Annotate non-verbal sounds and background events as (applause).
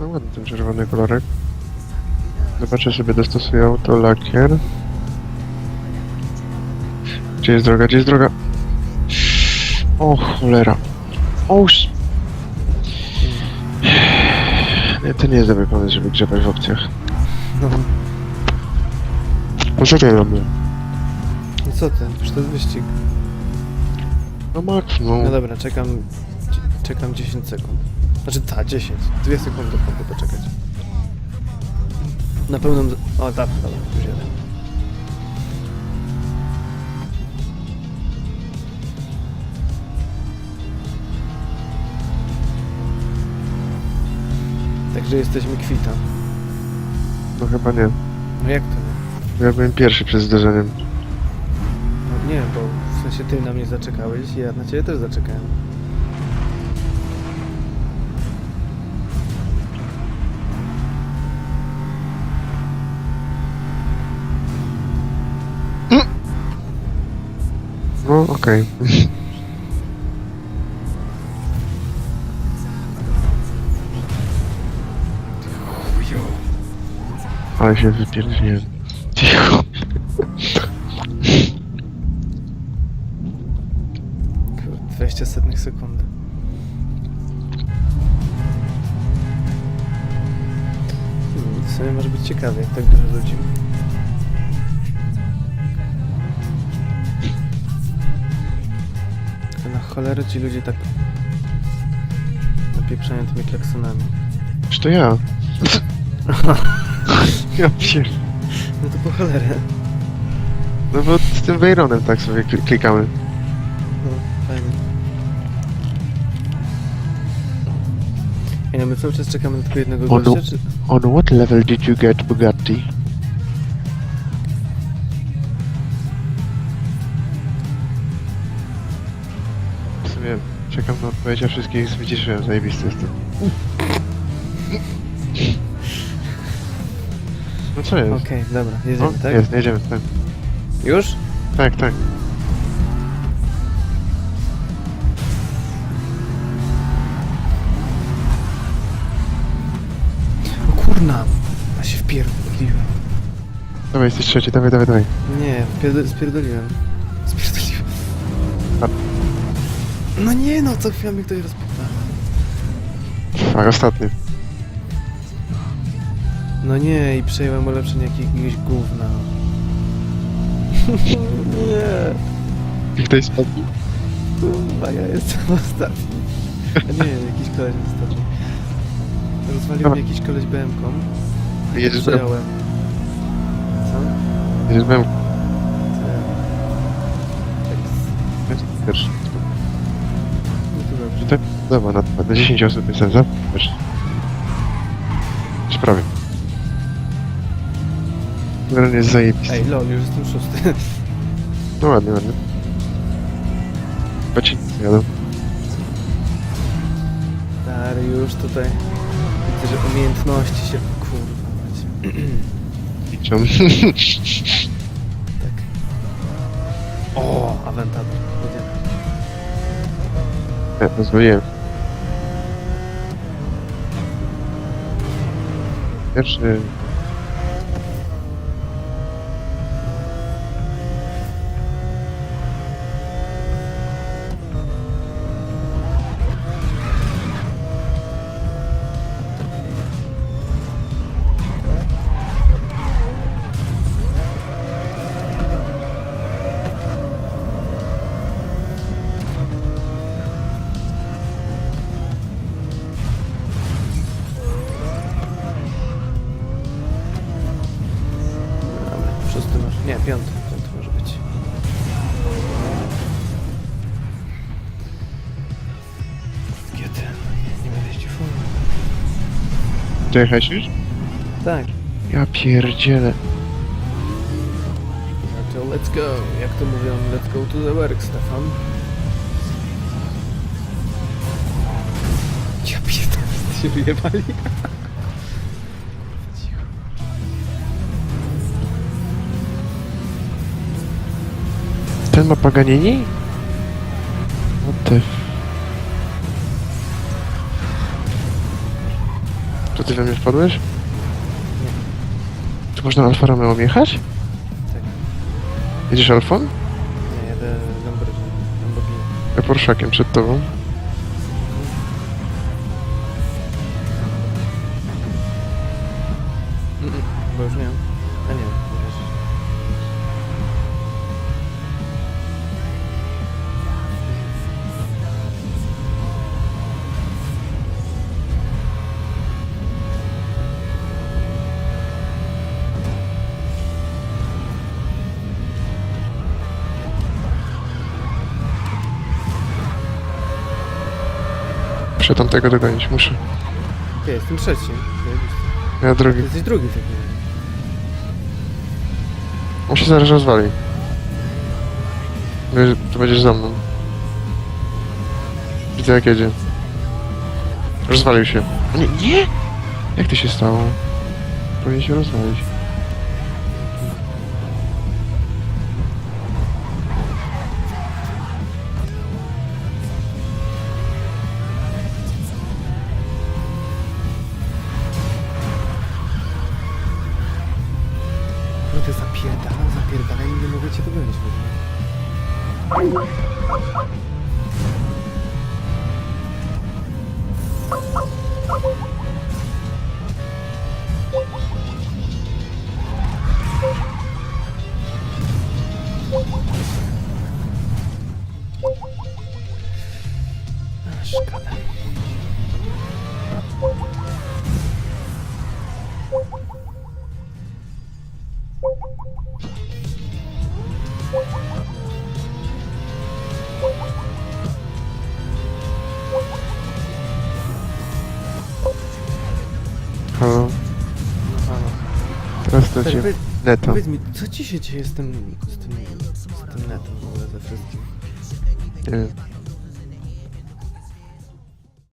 No ładny ten czerwony kolorek. Zobaczę sobie, dostosuję auto, lakier. Gdzie jest droga? Gdzie jest droga? O cholera. O, Nie, to nie jest dobry pomysł, żeby grzebać w opcjach. No, Poczekaj na mnie. no co ty? Już to jest wyścig. No Max, no. No dobra, czekam... Czekam 10 sekund. Znaczy ta, 10. 2 sekundy mogę poczekać. Na pełnym... O, tak, dobra, już jeden. Także jesteśmy kwita. No chyba nie. No jak to nie? Ja byłem pierwszy przed zderzeniem. No nie, bo w sensie ty na mnie zaczekałeś i ja na ciebie też zaczekałem. No, okej. Ale się wypierdziłem. Cicho. Kurde, 20 setnych sekundy. Hmm, W sumie może być ciekawie, jak tak dużo ludzi. Na cholerę ci ludzie tak napieprzają tymi klaksonami. Czy to ja? (laughs) Ja pier... No to po cholerę. No bo z tym Veyronem tak sobie kli- klikamy. No, fajnie. Ej, no my cały czas czekamy na tylko jednego O, gościa, czy... On what level did you get Bugatti? Czekam na odpowiedź, a wszystkich wyciszyłem, zajebisty jestem. No co jest? Okej, dobra, O, jedziemy, tak? Jest, jedziemy, tak. Już? Tak, tak. O kurna! Ja się wpierdoliłem. Dawaj, jesteś trzeci, dawaj, dawaj, dawaj. Nie, wpierd- spierdoliłem. Spierdoliłem. A- No nie no, co chwilę mi ktoś rozpyta. Tak, ostatni. No nie, i przejęłem ulepszenie jakiegoś gówna. (laughs) nie, I ktoś spadł? kurwa, ja jestem (laughs) ostatni. A nie, jakiś koleś jest ostatni. Rozwalił mnie jakiś koleś BM-ką. i Jedziesz przejąłem. Co? Jedziesz byłem Co? Tak, pierwszy. Dobra, na, na 10 osób jest sensor. Wiesz. Już prawie. Gren jest zajebisty. Ej, lol, już jestem szósty. (laughs) No ładnie, ładnie. Patrz, jadą. Stary, już tutaj widzę, że umiejętności się kurwa macie. Liczą. Tak. O, awentator. Jedziemy. Ja pozwoliłem. Pierwszy... piąty. Piąty może być. GT. Nie, będę formą. Dojechałeś już? Tak. Ja pierdzielę. No to let's go. Jak to mówią, let's go to the work, Stefan. Ja pierdolę, się wyjebali. Ma Paganini? What the... To ty we mnie wpadłeś? Nie. Czy można Alfa Romeo jechać? Tak. Jedziesz Alfą? Nie, jadę Lamborghini. Lamborghini. Ja Porszakiem przed tobą. Muszę tamtego dogonić, muszę. Ty, jestem trzeci. Zajebisty. Ja Ty drogi. jesteś drugi takim razie. On się zaraz rozwali. Wiesz, Tu będziesz za mną. Widzę jak jedzie. Rozwalił się. Nie, nie! Jak to się stało? Powinien się rozwalić. No ty zapierdalam, zapierdalam i nie mogę cię dogonić w ogóle. A, Halo, halo. teraz to Stary, neto. powiedz mi, co ci się dzieje z tym, z tym, z tym netem w ogóle ze wszystkim? Nie wiem.